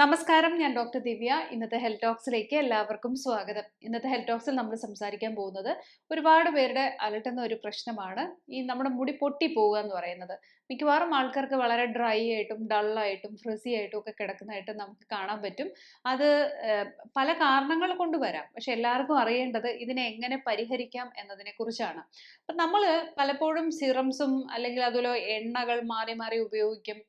നമസ്കാരം ഞാൻ ഡോക്ടർ ദിവ്യ. ഇന്നത്തെ ഹെൽത്ത് ടോക്സിലേക്ക് എല്ലാവർക്കും സ്വാഗതം. ഇന്നത്തെ ഹെൽത്ത് ടോക്സിൽ നമ്മൾ സംസാരിക്കാൻ പോകുന്നത് ഒരുപാട് പേരുടെ അലട്ടുന്ന ഒരു പ്രശ്നമാണ്. ഈ നമ്മുടെ മുടി പൊട്ടി പോവുക എന്ന് പറയുന്നത്. മിക്കവാറും ആൾക്കാർക്ക് വളരെ ഡ്രൈ ആയിട്ടും ഡള്ളായിട്ടും ഫ്രിസി ആയിട്ടും ഒക്കെ കിടക്കുന്നതായിട്ട് നമുക്ക് കാണാൻ പറ്റും. അത് പല കാരണങ്ങൾ കൊണ്ട് വരാം. പക്ഷെ എല്ലാവർക്കും അറിയേണ്ടത് ഇതിനെ എങ്ങനെ പരിഹരിക്കാം എന്നതിനെ കുറിച്ചാണ്. അപ്പം നമ്മൾ പലപ്പോഴും സിറംസും അല്ലെങ്കിൽ അതുപോലെ എണ്ണകൾ മാറി മാറി ഉപയോഗിക്കും.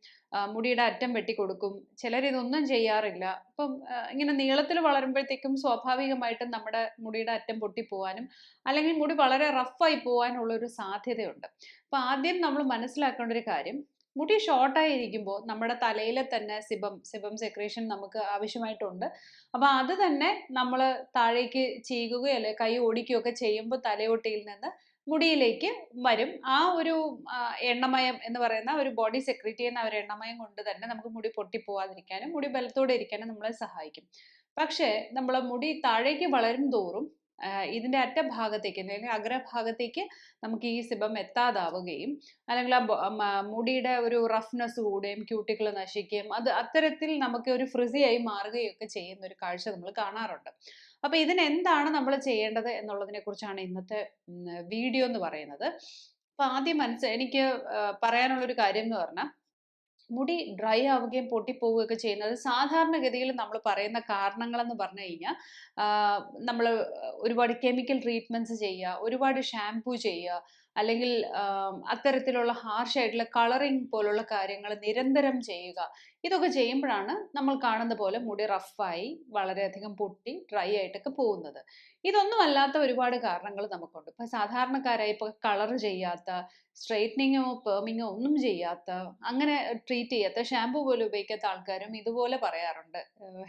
മുടിയുടെ അറ്റം വെട്ടി കൊടുക്കും. ചിലർ ഇതൊന്നും ചെയ്യാറില്ല. അപ്പം ഇങ്ങനെ നീളത്തിൽ വളരുമ്പോഴത്തേക്കും സ്വാഭാവികമായിട്ടും നമ്മുടെ മുടിയുടെ അറ്റം പൊട്ടിപ്പോവാനും അല്ലെങ്കിൽ മുടി വളരെ റഫായി പോകാനുള്ള ഒരു സാധ്യതയുണ്ട്. അപ്പം ആദ്യം നമ്മൾ മനസ്സിലാക്കേണ്ട ഒരു കാര്യം മുടി ഷോർട്ടായി ഇരിക്കുമ്പോൾ നമ്മുടെ തലയിലെ തന്നെ സിബം സിബം സെക്രേഷൻ നമുക്ക് ആവശ്യമായിട്ടുണ്ട്. അപ്പോൾ അത് തന്നെ നമ്മൾ താഴേക്ക് ചെയ്യുകയോ അല്ലെങ്കിൽ കൈ ഓടിക്കുകയോ ഒക്കെ ചെയ്യുമ്പോൾ തലയോട്ടിയിൽ നിന്ന് മുടിയിലേക്ക് വരും. ആ ഒരു എണ്ണമയം എന്ന് പറയുന്ന ഒരു ബോഡി സെക്രീറ്റ് ചെയ്യുന്ന ഒരു എണ്ണമയം കൊണ്ട് തന്നെ നമുക്ക് മുടി പൊട്ടിപ്പോവാതിരിക്കാനും മുടി ബലത്തോടെ ഇരിക്കാനും നമ്മളെ സഹായിക്കും. പക്ഷേ നമ്മൾ മുടി താഴേക്ക് വളരും തോറും ഇതിന്റെ ഇതിന്റെ അറ്റഭാഗത്തേക്ക് അല്ലെങ്കിൽ അഗ്രഭാഗത്തേക്ക് നമുക്ക് ഈ സിബം എത്താതാവുകയും അല്ലെങ്കിൽ ആ മുടിയുടെ ഒരു റഫ്നെസ് കൂടുകയും ക്യൂട്ടിക്കിൾ നശിക്കുകയും അത് അത്തരത്തിൽ നമുക്ക് ഒരു ഫ്രിസിയായി മാറുകയും ഒക്കെ ചെയ്യുന്ന ഒരു കാഴ്ച നമ്മൾ കാണാറുണ്ട്. അപ്പൊ ഇതിനെന്താണ് നമ്മൾ ചെയ്യേണ്ടത് എന്നുള്ളതിനെ കുറിച്ചാണ് ഇന്നത്തെ വീഡിയോ എന്ന് പറയുന്നത്. അപ്പോൾ ആദ്യം മനസ്സ് എനിക്ക് പറയാനുള്ളൊരു കാര്യം എന്ന് പറഞ്ഞാൽ മുടി ഡ്രൈ ആവുകയും പൊട്ടിപ്പോവുകയൊക്കെ ചെയ്യുന്നത് സാധാരണഗതിയിൽ നമ്മൾ പറയുന്ന കാരണങ്ങളെന്ന് പറഞ്ഞു കഴിഞ്ഞാൽ നമ്മൾ ഒരുപാട് കെമിക്കൽ ട്രീറ്റ്മെന്റ്സ് ചെയ്യുക ഒരുപാട് ഷാംപൂ ചെയ്യുക അല്ലെങ്കിൽ അത്തരത്തിലുള്ള ഹാർഷ് ആയിട്ടുള്ള കളറിങ് പോലുള്ള കാര്യങ്ങൾ നിരന്തരം ചെയ്യുക. ഇതൊക്കെ ചെയ്യുമ്പോഴാണ് നമ്മൾ കാണുന്ന പോലെ മുടി റഫായി വളരെയധികം പൊട്ടി ഡ്രൈ ആയിട്ടൊക്കെ പോകുന്നത്. ഇതൊന്നും അല്ലാത്ത ഒരുപാട് കാരണങ്ങൾ നമുക്കുണ്ട്. ഇപ്പൊ സാധാരണക്കാരായി ഇപ്പൊ കളർ ചെയ്യാത്ത സ്ട്രൈറ്റനിങ്ങോ പേമിങ്ങോ ഒന്നും ചെയ്യാത്ത അങ്ങനെ ട്രീറ്റ് ചെയ്യാത്ത ഷാമ്പു പോലും ഉപയോഗിക്കാത്ത ആൾക്കാരും ഇതുപോലെ പറയാറുണ്ട്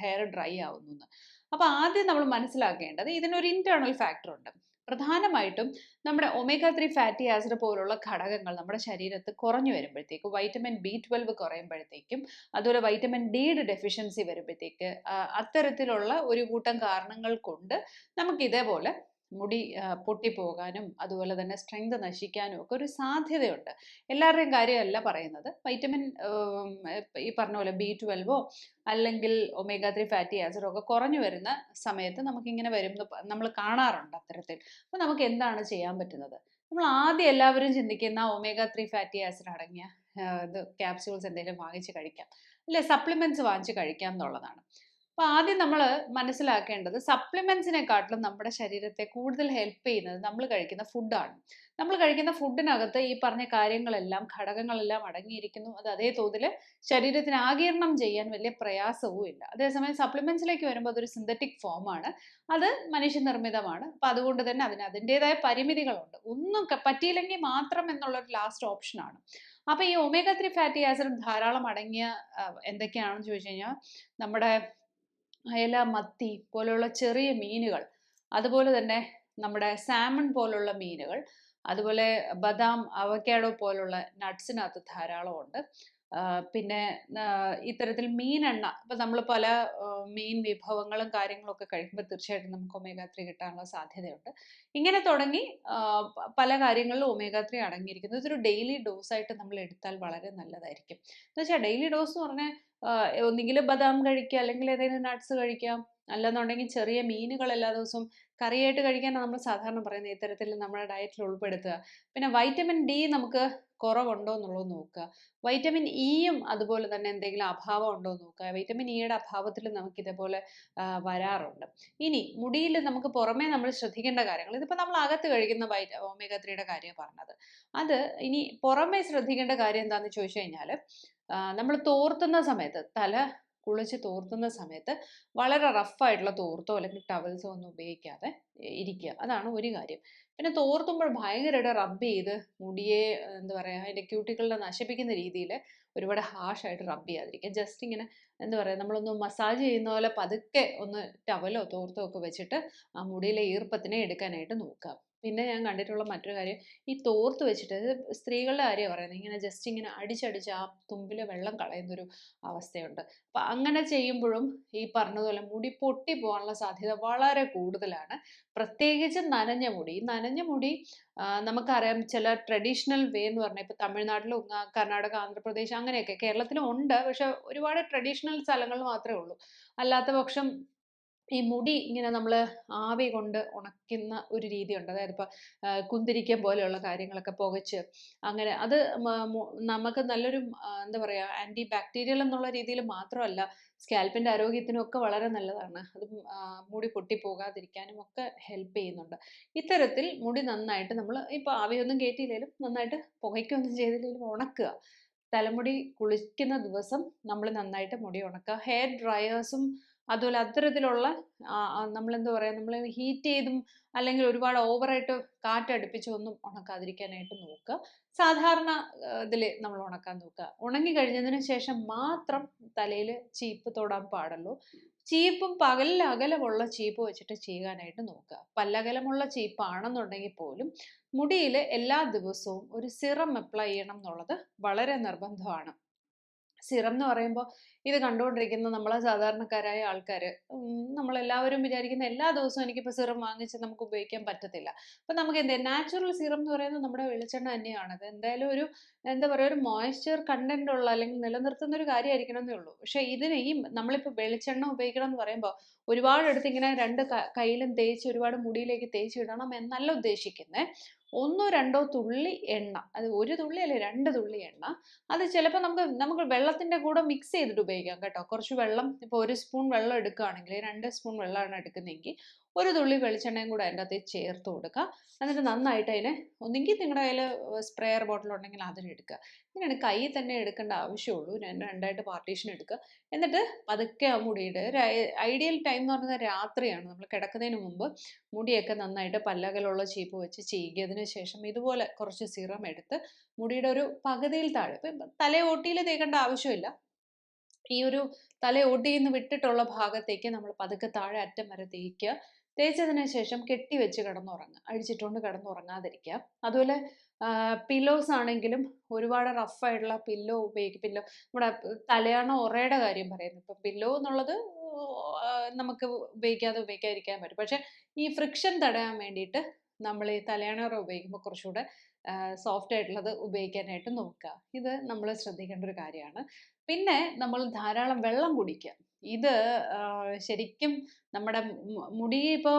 ഹെയർ ഡ്രൈ ആവുന്നു എന്ന്. അപ്പൊ ആദ്യം നമ്മൾ മനസ്സിലാക്കേണ്ടത് ഇതിനൊരു ഇന്റേണൽ ഫാക്ടർ ഉണ്ട്. പ്രധാനമായിട്ടും നമ്മുടെ ഒമേഗ ത്രീ ഫാറ്റി ആസിഡ് പോലുള്ള ഘടകങ്ങൾ നമ്മുടെ ശരീരത്ത് കുറഞ്ഞു വരുമ്പോഴത്തേക്കും വൈറ്റമിൻ ബി ട്വൽവ് കുറയുമ്പോഴത്തേക്കും അതുപോലെ വൈറ്റമിൻ ഡിയുടെ ഡെഫിഷ്യൻസി വരുമ്പോഴത്തേക്ക് അത്തരത്തിലുള്ള ഒരു കൂട്ടം കാരണങ്ങൾ കൊണ്ട് നമുക്ക് ഇതേപോലെ മുടി പൊട്ടി പൊട്ടിപ്പോകാനും അതുപോലെ തന്നെ സ്ട്രെങ്ത് നശിക്കാനും ഒക്കെ ഒരു സാധ്യതയുണ്ട്. എല്ലാവരുടെയും കാര്യമല്ല പറയുന്നത്. വൈറ്റമിൻ ഈ പറഞ്ഞ പോലെ ബി ട്വൽവോ അല്ലെങ്കിൽ ഒമേഗ ത്രീ ഫാറ്റി ആസിഡോ ഒക്കെ കുറഞ്ഞു വരുന്ന സമയത്ത് നമുക്കിങ്ങനെ വരും നമ്മൾ കാണാറുണ്ട് അത്തരത്തിൽ. അപ്പോൾ നമുക്ക് എന്താണ് ചെയ്യാൻ പറ്റുന്നത്? നമ്മൾ ആദ്യം എല്ലാവരും ചിന്തിക്കുന്ന ഒമേഗ ത്രീ ഫാറ്റി ആസിഡ് അടങ്ങിയ ഇത് ക്യാപ്സ്യൂൾസ് എന്തെങ്കിലും വാങ്ങിച്ച് കഴിക്കാം. അല്ലെ സപ്ലിമെന്റ്സ് വാങ്ങിച്ച് കഴിക്കാം എന്നുള്ളതാണ്. അപ്പോൾ ആദ്യം നമ്മൾ മനസ്സിലാക്കേണ്ടത് സപ്ലിമെന്റ്സിനെക്കാട്ടിലും നമ്മുടെ ശരീരത്തെ കൂടുതൽ ഹെൽപ്പ് ചെയ്യുന്നത് നമ്മൾ കഴിക്കുന്ന ഫുഡാണ് നമ്മൾ കഴിക്കുന്ന ഫുഡിനകത്ത് ഈ പറഞ്ഞ കാര്യങ്ങളെല്ലാം ഘടകങ്ങളെല്ലാം അടങ്ങിയിരിക്കുന്നു. അത് അതേ തോതിൽ ശരീരത്തിന് ആകീരണം ചെയ്യാൻ വലിയ പ്രയാസവും ഇല്ല. അതേസമയം സപ്ലിമെന്റ്സിലേക്ക് വരുമ്പോൾ അതൊരു സിന്തറ്റിക് ഫോമാണ് അത് മനുഷ്യനിർമ്മിതമാണ്. അപ്പം അതുകൊണ്ട് തന്നെ അതിന് അതിന്റെതായ പരിമിതികളുണ്ട്. ഒന്നും പറ്റിയില്ലെങ്കിൽ മാത്രം എന്നുള്ള ഒരു ലാസ്റ്റ് ഓപ്ഷനാണ് അപ്പോൾ ഈ ഒമേഗ ത്രീ ഫാറ്റി ആസിഡ് ധാരാളം അടങ്ങിയ എന്തൊക്കെയാണെന്ന് ചോദിച്ചു കഴിഞ്ഞാൽ നമ്മുടെ അയല മത്തി പോലുള്ള ചെറിയ മീനുകൾ. അതുപോലെ തന്നെ നമ്മുടെ സാമൺ പോലുള്ള മീനുകൾ. അതുപോലെ ബദാം അവക്കാഡോ പോലുള്ള നട്ട്സിനകത്ത് ധാരാളം ഉണ്ട് ആ, പിന്നെ ഇത്തരത്തിൽ മീൻ മീനെണ്ണ. ഇപ്പം നമ്മൾ പല മീൻ വിഭവങ്ങളും കാര്യങ്ങളൊക്കെ കഴിക്കുമ്പോൾ തീർച്ചയായിട്ടും നമുക്ക് ഒമേഗ ത്രീ കിട്ടാനുള്ള സാധ്യതയുണ്ട്. ഇങ്ങനെ തുടങ്ങി പല കാര്യങ്ങളിലും ഒമേഗ ത്രീ അടങ്ങിയിരിക്കുന്നു. ഇതൊരു ഡെയിലി ഡോസ് ആയിട്ട് നമ്മൾ എടുത്താൽ വളരെ നല്ലതായിരിക്കും. എന്ന് വെച്ചാൽ ഡെയിലി ഡോസ് എന്ന് പറഞ്ഞാൽ ഒന്നുകിൽ ബദാം കഴിക്കുക അല്ലെങ്കിൽ ഏതെങ്കിലും നട്ട്സ് കഴിക്കാം. അല്ലെന്നുണ്ടെങ്കിൽ ചെറിയ മീനുകൾ എല്ലാ ദിവസവും കറിയായിട്ട് കഴിക്കാനാണ് നമ്മൾ സാധാരണ പറയുന്നത് ഇത്തരത്തിൽ നമ്മുടെ ഡയറ്റിൽ ഉൾപ്പെടുത്തുക. പിന്നെ വൈറ്റമിൻ ഡി നമുക്ക് കുറവുണ്ടോ എന്നുള്ളത് നോക്കുക. വൈറ്റമിൻ ഇയും അതുപോലെ തന്നെ എന്തെങ്കിലും അഭാവം ഉണ്ടോ എന്ന് നോക്കുക. വൈറ്റമിൻ ഇയുടെ അഭാവത്തിൽ നമുക്ക് ഇതേപോലെ വരാറുണ്ട്. ഇനി മുടിയിൽ നമുക്ക് പുറമേ നമ്മൾ ശ്രദ്ധിക്കേണ്ട കാര്യങ്ങൾ. ഇതിപ്പോൾ നമ്മൾ അകത്ത് കഴിക്കുന്ന വൈറ്റ ഒമേഗ ത്രീയുടെ കാര്യമാണ് പറഞ്ഞത്. അത് ഇനി പുറമേ ശ്രദ്ധിക്കേണ്ട കാര്യം എന്താണെന്ന് ചോദിച്ചു കഴിഞ്ഞാൽ നമ്മൾ തോർത്തുന്ന സമയത്ത് തല കുളിച്ച് തോർത്തുന്ന സമയത്ത് വളരെ റഫായിട്ടുള്ള തോർത്തോ അല്ലെങ്കിൽ ടവൽസോ ഒന്നും ഉപയോഗിക്കാതെ ഇരിക്കുക. അതാണ് ഒരു കാര്യം. പിന്നെ തോർത്തുമ്പോൾ ഭയങ്കരമായിട്ട് റബ്ബ് ചെയ്ത് മുടിയെ എന്താ പറയുക അതിന്റെ ക്യൂട്ടിക്കളിനെ നശിപ്പിക്കുന്ന രീതിയിൽ ഒരുപാട് ഹാഷായിട്ട് റബ്ബ് ചെയ്യാതിരിക്കുക. ജസ്റ്റ് ഇങ്ങനെ എന്താ പറയുക നമ്മളൊന്ന് മസാജ് ചെയ്യുന്ന പോലെ പതുക്കെ ഒന്ന് ടവലോ തോർത്തോ ഒക്കെ വെച്ചിട്ട് ആ മുടിയിലെ ഈർപ്പത്തിനെ എടുക്കാനായിട്ട് നോക്കുക. പിന്നെ ഞാൻ കണ്ടിട്ടുള്ള മറ്റൊരു കാര്യം ഈ തോർത്ത് വെച്ചിട്ട് സ്ത്രീകളുടെ കാര്യമാണ് പറയുന്നത്. ഇങ്ങനെ ജസ്റ്റ് ഇങ്ങനെ അടിച്ചടിച്ച് ആ തുമ്പിൽ വെള്ളം കളയുന്നൊരു അവസ്ഥയുണ്ട്. അപ്പം അങ്ങനെ ചെയ്യുമ്പോഴും ഈ പറഞ്ഞതുപോലെ മുടി പൊട്ടി പോകാനുള്ള സാധ്യത വളരെ കൂടുതലാണ്. പ്രത്യേകിച്ച് നനഞ്ഞ മുടി. ഈ നനഞ്ഞ മുടി നമുക്കറിയാം ചില ട്രഡീഷണൽ വേ എന്ന് പറഞ്ഞാൽ ഇപ്പോൾ തമിഴ്നാട്ടിലും കർണാടക ആന്ധ്രാപ്രദേശ് അങ്ങനെയൊക്കെ കേരളത്തിലും ഉണ്ട്. പക്ഷെ ഒരുപാട് ട്രഡീഷണൽ സ്ഥലങ്ങളിൽ മാത്രമേ ഉള്ളൂ. അല്ലാത്ത പക്ഷം ഈ മുടി ഇങ്ങനെ നമ്മൾ ആവി കൊണ്ട് ഉണക്കുന്ന ഒരു രീതിയുണ്ട്. അതായത് ഇപ്പോൾ കുന്തിരിക്കം പോലെയുള്ള കാര്യങ്ങളൊക്കെ പുകച്ച് അങ്ങനെ അത് നമുക്ക് നല്ലൊരു എന്താ പറയുക ആന്റി ബാക്ടീരിയൽ എന്നുള്ള രീതിയിൽ മാത്രമല്ല സ്കാൽപ്പിന്റെ ആരോഗ്യത്തിനും ഒക്കെ വളരെ നല്ലതാണ്. അത് മുടി പൊട്ടിപ്പോകാതിരിക്കാനും ഒക്കെ ഹെൽപ്പ് ചെയ്യുന്നുണ്ട്. ഇത്തരത്തിൽ മുടി നന്നായിട്ട് നമ്മൾ ഇപ്പോൾ ആവിയൊന്നും കയറ്റിയില്ലെങ്കിലും നന്നായിട്ട് പുകയ്ക്കൊന്നും ചെയ്തില്ലെങ്കിലും ഉണക്കുക. തലമുടി കുളിക്കുന്ന ദിവസം നമ്മൾ നന്നായിട്ട് മുടി ഉണക്കുക. ഹെയർ ഡ്രയേഴ്സും അതുപോലെ അത്തരത്തിലുള്ള നമ്മൾ എന്താ പറയുക നമ്മൾ ഹീറ്റ് ചെയ്തും അല്ലെങ്കിൽ ഒരുപാട് ഓവറായിട്ട് കാറ്റടുപ്പിച്ചും ഒന്നും ഉണക്കാതിരിക്കാനായിട്ട് നോക്കുക. സാധാരണ ഇതിൽ നമ്മൾ ഉണക്കാൻ നോക്കുക. ഉണങ്ങി കഴിഞ്ഞതിന് ശേഷം മാത്രം തലയിൽ ചീപ്പ് തൊടാൻ പാടുള്ളൂ. ചീപ്പും പകലിൽ അകലമുള്ള ചീപ്പ് വെച്ചിട്ട് ചെയ്യാനായിട്ട് നോക്കുക. പല്ലകലമുള്ള ചീപ്പാണെന്നുണ്ടെങ്കിൽ പോലും മുടിയിൽ എല്ലാ ദിവസവും ഒരു സിറം അപ്ലൈ ചെയ്യണം എന്നുള്ളത് വളരെ നിർബന്ധമാണ്. സിറം എന്ന് പറയുമ്പോൾ ഇത് കണ്ടുകൊണ്ടിരിക്കുന്ന നമ്മളെ സാധാരണക്കാരായ ആൾക്കാർ നമ്മളെല്ലാവരും വിചാരിക്കുന്ന എല്ലാ ദിവസവും എനിക്കിപ്പോൾ സിറം വാങ്ങിച്ച് നമുക്ക് ഉപയോഗിക്കാൻ പറ്റത്തില്ല. അപ്പം നമുക്ക് എന്താ നാച്ചുറൽ സിറം എന്ന് പറയുന്നത് നമ്മുടെ വെളിച്ചെണ്ണ തന്നെയാണ്. അത് എന്തായാലും ഒരു എന്താ പറയുക ഒരു മോയ്സ്ചർ കണ്ടന്റ് ഉള്ള അല്ലെങ്കിൽ നിലനിർത്തുന്ന ഒരു കാര്യമായിരിക്കണം എന്നേ ഉള്ളൂ. പക്ഷേ ഇതിന് ഈ നമ്മളിപ്പോൾ വെളിച്ചെണ്ണ ഉപയോഗിക്കണം എന്ന് പറയുമ്പോൾ ഒരുപാട് എടുത്ത് ഇങ്ങനെ രണ്ട് കയ്യിലും തേച്ച് ഒരുപാട് മുടിയിലേക്ക് തേച്ച് ഇടണം എന്നല്ല ഉദ്ദേശിക്കുന്നത് ഒന്നോ രണ്ടോ തുള്ളി എണ്ണ. അത് ഒരു തുള്ളി അല്ലെ രണ്ട് തുള്ളി എണ്ണ. അത് ചിലപ്പോൾ നമുക്ക് നമുക്ക് വെള്ളത്തിന്റെ കൂടെ മിക്സ് ചെയ്തിട്ട് ഉപയോഗിക്കാം കേട്ടോ. കുറച്ച് വെള്ളം ഇപ്പോൾ ഒരു സ്പൂൺ വെള്ളം എടുക്കുകയാണെങ്കിൽ രണ്ട് സ്പൂൺ വെള്ളമാണ് എടുക്കുന്നതെങ്കിൽ ഒരു തുള്ളി വെളിച്ചെണ്ണയും കൂടെ അതിന്റെ അകത്ത് ചേർത്ത് കൊടുക്കുക. എന്നിട്ട് നന്നായിട്ട് അതിനെ ഒന്നെങ്കിൽ നിങ്ങളുടെ കയ്യിൽ സ്പ്രെയർ ബോട്ടിൽ ഉണ്ടെങ്കിൽ അതിനെടുക്കുക ഇങ്ങനെയാണ് കൈ തന്നെ എടുക്കേണ്ട ആവശ്യമുള്ളൂ. ഞാൻ രണ്ടായിട്ട് പാർട്ടീഷൻ എടുക്കുക. എന്നിട്ട് പതുക്കെ ആ മുടിയുടെ ഒരു ഐഡിയൽ ടൈം എന്ന് പറയുന്നത് രാത്രിയാണ്. നമ്മൾ കിടക്കുന്നതിന് മുമ്പ് മുടിയൊക്കെ നന്നായിട്ട് പല്ലകലുള്ള ചീപ്പ് വെച്ച് ചീകിയതിന് ശേഷം ഇതുപോലെ കുറച്ച് സിറം എടുത്ത് മുടിയുടെ ഒരു പകുതിയിൽ താഴെ. ഇപ്പം തലയോട്ടിയിൽ തേക്കേണ്ട ആവശ്യമില്ല. ഈ ഒരു തലയോട്ടിയിൽ നിന്ന് വിട്ടിട്ടുള്ള ഭാഗത്തേക്ക് നമ്മൾ പതുക്കെ താഴെ അറ്റം വരെ തേക്കുക. തേച്ചതിന് ശേഷം കെട്ടിവെച്ച് കിടന്നുറങ്ങുക. അഴിച്ചിട്ടുകൊണ്ട് കിടന്നുറങ്ങാതിരിക്കുക. അതുപോലെ പില്ലോസ് ആണെങ്കിലും ഒരുപാട് റഫായിട്ടുള്ള പില്ലോ ഉപയോഗിക്കും പില്ലോ നമ്മുടെ തലയാണ ഉറയുടെ കാര്യം പറയുന്നത്. ഇപ്പം പില്ലോ എന്നുള്ളത് നമുക്ക് ഉപയോഗിക്കാതെ ഉപയോഗിക്കാതിരിക്കാൻ പറ്റും. പക്ഷെ ഈ ഫ്രിക്ഷൻ തടയാൻ വേണ്ടിയിട്ട് നമ്മൾ ഈ തലയാണ ഉപയോഗിക്കുമ്പോൾ കുറച്ചുകൂടെ സോഫ്റ്റ് ആയിട്ടുള്ളത് ഉപയോഗിക്കാനായിട്ട് നോക്കുക. ഇത് നമ്മൾ ശ്രദ്ധിക്കേണ്ട ഒരു കാര്യമാണ്. പിന്നെ നമ്മൾ ധാരാളം വെള്ളം കുടിക്കുക. ഇത് ശരിക്കും നമ്മുടെ മുടി ഇപ്പോ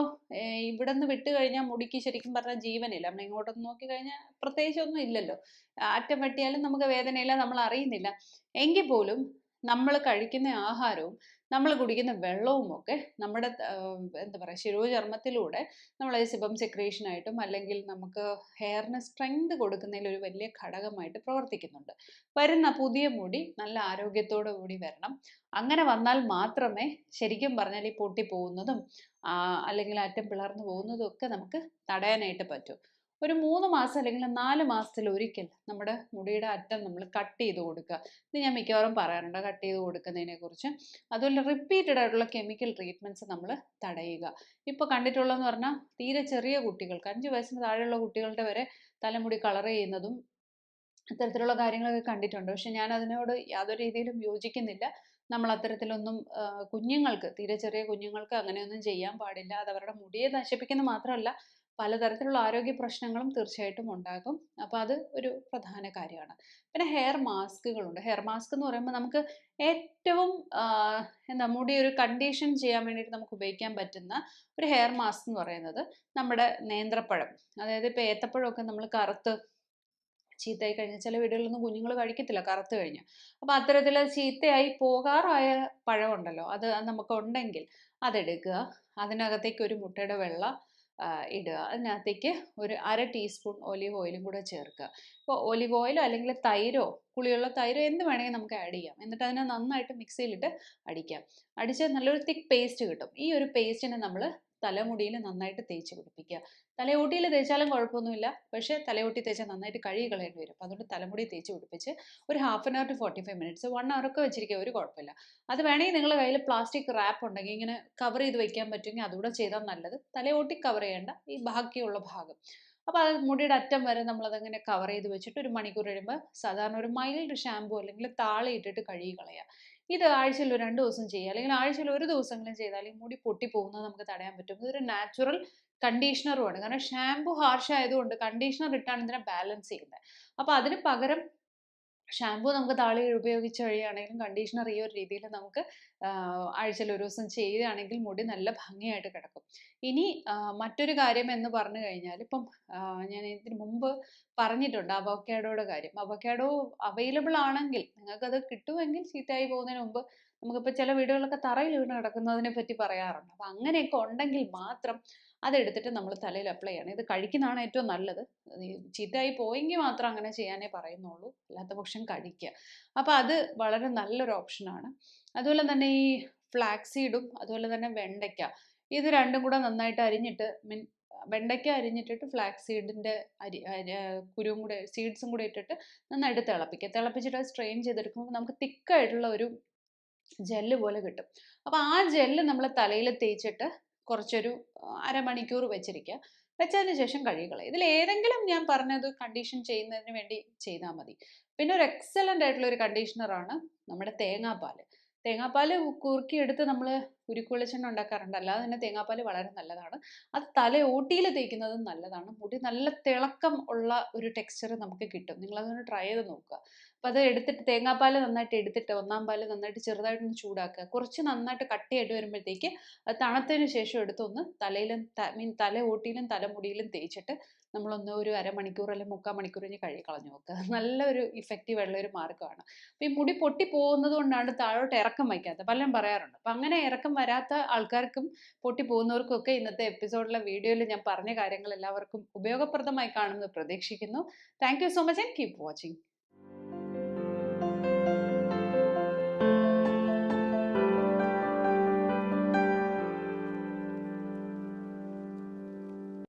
ഇവിടെ നിന്ന് വിട്ട് കഴിഞ്ഞാൽ മുടിക്ക് ശരിക്കും പറഞ്ഞാൽ ജീവനില്ല. നമ്മൾ ഇങ്ങോട്ടൊന്ന് നോക്കി കഴിഞ്ഞാൽ പ്രത്യേകിച്ച് ഒന്നും ഇല്ലല്ലോ. അറ്റം വെട്ടിയാലും നമുക്ക് വേദനയില്ല നമ്മൾ അറിയുന്നില്ല. എങ്കിൽ പോലും നമ്മൾ കഴിക്കുന്ന ആഹാരവും നമ്മൾ കുടിക്കുന്ന വെള്ളവും ഒക്കെ നമ്മുടെ എന്താ പറയുക ശിരോചർമ്മത്തിലൂടെ നമ്മൾ സിബം സെക്രീഷനായിട്ടും അല്ലെങ്കിൽ നമുക്ക് ഹെയറിന് സ്ട്രെങ്ത് കൊടുക്കുന്നതിൽ ഒരു വലിയ ഘടകമായിട്ട് പ്രവർത്തിക്കുന്നുണ്ട്. വരുന്ന പുതിയ മുടി നല്ല ആരോഗ്യത്തോടു കൂടി വരണം. അങ്ങനെ വന്നാൽ മാത്രമേ ശരിക്കും പറഞ്ഞാൽ ഈ പൊട്ടിപ്പോകുന്നതും പോകുന്നതും അല്ലെങ്കിൽ അറ്റം പിളർന്നു പോകുന്നതും ഒക്കെ നമുക്ക് തടയാനായിട്ട് പറ്റൂ. ഒരു മൂന്ന് മാസം അല്ലെങ്കിൽ നാല് മാസത്തിൽ ഒരിക്കൽ നമ്മുടെ മുടിയുടെ അറ്റം നമ്മൾ കട്ട് ചെയ്ത് കൊടുക്കുക. ഇത് ഞാൻ മിക്കവാറും പറയാറുണ്ട്. കട്ട് ചെയ്ത് കൊടുക്കുന്നതിനെ കുറിച്ച്. അതുപോലെ റിപ്പീറ്റഡ് ആയിട്ടുള്ള കെമിക്കൽ ട്രീറ്റ്മെന്റ്സ് നമ്മൾ തടയുക. ഇപ്പോൾ കണ്ടിട്ടുള്ളതെന്ന് പറഞ്ഞാൽ തീരെ ചെറിയ കുട്ടികൾക്ക് അഞ്ച് വയസ്സിന് താഴെയുള്ള കുട്ടികളുടെ വരെ തലമുടി കളർ ചെയ്യുന്നതും അത്തരത്തിലുള്ള കാര്യങ്ങളൊക്കെ കണ്ടിട്ടുണ്ട്. പക്ഷെ ഞാൻ അതിനോട് യാതൊരു രീതിയിലും യോജിക്കുന്നില്ല. നമ്മൾ അത്തരത്തിലൊന്നും കുഞ്ഞുങ്ങൾക്ക് തീരെ ചെറിയ കുഞ്ഞുങ്ങൾക്ക് അങ്ങനെയൊന്നും ചെയ്യാൻ പാടില്ല. അത് അവരുടെ മുടിയെ നശിപ്പിക്കുന്നത് മാത്രമല്ല പലതരത്തിലുള്ള ആരോഗ്യ പ്രശ്നങ്ങളും തീർച്ചയായിട്ടും ഉണ്ടാകും. അപ്പോൾ അത് ഒരു പ്രധാന കാര്യമാണ്. പിന്നെ ഹെയർ മാസ്കുകളുണ്ട് ഹെയർ മാസ്ക് എന്ന് പറയുമ്പോൾ നമുക്ക് ഏറ്റവും ആ, എന്താ മുടി ഒരു കണ്ടീഷൻ ചെയ്യാൻ വേണ്ടിയിട്ട് നമുക്ക് ഉപയോഗിക്കാൻ പറ്റുന്ന ഒരു ഹെയർ മാസ്ക് എന്ന് പറയുന്നത് നമ്മുടെ നേന്ത്രപ്പഴം. അതായത് ഇപ്പോൾ ഏത്തപ്പഴമൊക്കെ നമ്മൾ കറുത്ത് ചീത്തയായി കഴിഞ്ഞാൽ ചില വീടുകളിലൊന്നും കുഞ്ഞുങ്ങൾ കഴിക്കത്തില്ല കറുത്ത് കഴിഞ്ഞു അപ്പോൾ അത്തരത്തിൽ ചീത്തയായി പോകാറായ പഴമുണ്ടല്ലോ അത് നമുക്ക് ഉണ്ടെങ്കിൽ അതെടുക്കുക. അതിനകത്തേക്ക് ഒരു മുട്ടയുടെ വെള്ള ഇടുക. അതിനകത്തേക്ക് ഒരു അര ടീസ്പൂൺ ഒലിവ് ഓയിലും കൂടെ ചേർക്കുക. അപ്പോൾ ഒലിവ് ഓയിലോ അല്ലെങ്കിൽ തൈരോ പുളിയുള്ള തൈരോ എന്ത് വേണമെങ്കിൽ നമുക്ക് ആഡ് ചെയ്യാം. എന്നിട്ട് അതിനെ നന്നായിട്ട് മിക്സിയിലിട്ട് അടിക്കാം. അടിച്ചാൽ നല്ലൊരു തിക്ക് പേസ്റ്റ് കിട്ടും. ഈ ഒരു പേസ്റ്റിനെ നമ്മൾ തലമുടിയിൽ നന്നായിട്ട് തേച്ച് പിടിപ്പിക്കുക. തലയോട്ടിയിൽ തേച്ചാലും കുഴപ്പമൊന്നുമില്ല. പക്ഷേ തലയോട്ടി തേച്ചാൽ നന്നായിട്ട് കഴുകി കളയേണ്ടി വരും അതുകൊണ്ട് തലമുടി തേച്ച് പിടിപ്പിച്ച് ഒരു half an hour to forty five minutes one ഒക്കെ വെച്ചിരിക്കുക ഒരു കുഴപ്പമില്ല. അത് വേണമെങ്കിൽ നിങ്ങളുടെ കയ്യിൽ പ്ലാസ്റ്റിക് റാപ്പ് ഉണ്ടെങ്കിൽ ഇങ്ങനെ കവർ ചെയ്ത് വെക്കാൻ പറ്റുമെങ്കിൽ അതുകൂടെ ചെയ്താൽ നല്ലത്. തലയോട്ടി കവർ ചെയ്യേണ്ട ഈ ബാക്കിയുള്ള ഭാഗം. അപ്പോൾ അത് മുടിയുടെ അറ്റം വരെ നമ്മളതങ്ങനെ കവർ ചെയ്ത് വെച്ചിട്ട് ഒരു മണിക്കൂർ കഴിയുമ്പോൾ സാധാരണ ഒരു മൈൽഡ് ഷാമ്പു അല്ലെങ്കിൽ താളി ഇട്ടിട്ട് കഴുകി കളയുക ഇത് ആഴ്ചയിൽ രണ്ട് ദിവസം ചെയ്യുക. അല്ലെങ്കിൽ ആഴ്ചയിൽ ഒരു ദിവസമെങ്കിലും ചെയ്താൽ ഈ മുടി പൊട്ടി പോകുന്നത് നമുക്ക് തടയാൻ പറ്റും. ഇതൊരു നാച്ചുറൽ കണ്ടീഷണറുമാണ് കാരണം ഷാംപൂ ഹാർഷ് ആയതുകൊണ്ട് കണ്ടീഷണർ ഇട്ടാണ് ഇതിനെ ബാലൻസ് ചെയ്യുന്നത്. അപ്പോൾ അതിന് പകരം ഷാമ്പു നമുക്ക് താളി ഉപയോഗിച്ച് കഴിയുകയാണെങ്കിലും കണ്ടീഷണർ ഈ ഒരു രീതിയിൽ നമുക്ക് ആഴ്ചയിൽ ഒരു ദിവസം ചെയ്യുകയാണെങ്കിൽ മുടി നല്ല ഭംഗിയായിട്ട് കിടക്കും. ഇനി മറ്റൊരു കാര്യം എന്ന് പറഞ്ഞു കഴിഞ്ഞാൽ ഇപ്പം ഞാൻ ഇതിന് മുമ്പ് പറഞ്ഞിട്ടുണ്ട് അവക്കാഡോയുടെ കാര്യം. അവക്കാഡോ അവൈലബിൾ ആണെങ്കിൽ നിങ്ങൾക്കത് കിട്ടുമെങ്കിൽ ചീത്തയായി പോകുന്നതിന് മുമ്പ് നമുക്കിപ്പോൾ ചില വീടുകളിലൊക്കെ തറയിൽ വീണ് കിടക്കുന്നതിനെ പറ്റി പറയാറുണ്ട്. അപ്പം അങ്ങനെയൊക്കെ ഉണ്ടെങ്കിൽ മാത്രം അതെടുത്തിട്ട് നമ്മൾ തലയിൽ അപ്ലൈ ചെയ്യണം. ഇത് കഴിക്കുന്നതാണ് ഏറ്റവും നല്ലത്. ചീത്തയായി പോയെങ്കിൽ മാത്രം അങ്ങനെ ചെയ്യാനേ പറയുന്നുള്ളൂ. അല്ലാത്ത പക്ഷം കഴിക്കുക. അപ്പോൾ അത് വളരെ നല്ലൊരു ഓപ്ഷനാണ് അതുപോലെ തന്നെ ഈ ഫ്ലാക്സീഡും അതുപോലെ തന്നെ വെണ്ടയ്ക്ക. ഇത് രണ്ടും കൂടെ നന്നായിട്ട് അരിഞ്ഞിട്ട് മീൻ വെണ്ടയ്ക്ക അരിഞ്ഞിട്ടിട്ട് ഫ്ലാക്സ് സീഡിന്റെ അരി കുരുവും കൂടെ സീഡ്സും കൂടെ ഇട്ടിട്ട് നന്നായിട്ട് തിളപ്പിക്കുക. തിളപ്പിച്ചിട്ട് സ്ട്രെയിൻ ചെയ്തെടുക്കുമ്പോൾ നമുക്ക് തിക്കായിട്ടുള്ള ഒരു ജെല്ല് പോലെ കിട്ടും. അപ്പോൾ ആ ജെല്ല് നമ്മൾ തലയിൽ തേച്ചിട്ട് കുറച്ചൊരു അരമണിക്കൂർ വെച്ചിരിക്കുക വെച്ചതിന് ശേഷം കഴുകിക്കളയുക ഇതിൽ ഏതെങ്കിലും ഞാൻ പറഞ്ഞത് കണ്ടീഷൻ ചെയ്യുന്നതിന് വേണ്ടി ചെയ്താൽ മതി. പിന്നെ ഒരു എക്സലന്റ് ആയിട്ടുള്ള ഒരു കണ്ടീഷണറാണ് നമ്മുടെ തേങ്ങാപ്പാൽ തേങ്ങാപ്പാൽ കുറുക്കിയെടുത്ത് നമ്മൾ ഉരുക്കുവെളിച്ചെണ്ണ ഉണ്ടാക്കാറുണ്ട്. അല്ലാതെ തന്നെ തേങ്ങാപ്പാൽ വളരെ നല്ലതാണ്. അത് തല ഓട്ടിയിൽ തേക്കുന്നതും നല്ലതാണ്. മുടി നല്ല തിളക്കം ഉള്ള ഒരു ടെക്സ്ചർ നമുക്ക് കിട്ടും. നിങ്ങൾ അതൊന്ന് ട്രൈ ചെയ്ത് നോക്കുക. അപ്പോൾ അത് എടുത്തിട്ട് തേങ്ങാപ്പാൽ നന്നായിട്ട് എടുത്തിട്ട് ഒന്നാം പാൽ നന്നായിട്ട് ചെറുതായിട്ടൊന്ന് ചൂടാക്കുക. കുറച്ച് നന്നായിട്ട് കട്ടിയായിട്ട് വരുമ്പോഴത്തേക്ക് അത് തണുത്തതിന് ശേഷം എടുത്തൊന്ന് തലയിലും മീൻ തല ഓട്ടിയിലും തലമുടിയിലും തേച്ചിട്ട് നമ്മളൊന്ന് ഒരു അരമണിക്കൂർ അല്ലെങ്കിൽ മുക്കാൽ മണിക്കൂർ കഴിഞ്ഞ് കഴുകി കളഞ്ഞു നോക്കുക നല്ലൊരു ഇഫക്റ്റീവ് ആയിട്ടുള്ള ഒരു മാർഗമാണ്. അപ്പോൾ ഈ മുടി പൊട്ടി പോകുന്നത് കൊണ്ടാണ് താഴോട്ട് ഇറക്കം വയ്ക്കാത്തത്. പലരും പറയാറുണ്ട്. അപ്പം അങ്ങനെ ഇറക്കം വരാത്ത ആൾക്കാർക്കും പൊട്ടി പോകുന്നവർക്കൊക്കെ ഇന്നത്തെ എപ്പിസോഡിലെ വീഡിയോയിൽ ഞാൻ പറഞ്ഞ കാര്യങ്ങൾ എല്ലാവർക്കും ഉപയോഗപ്രദമായി കാണുമെന്ന് പ്രതീക്ഷിക്കുന്നു. Thank so much and keep watching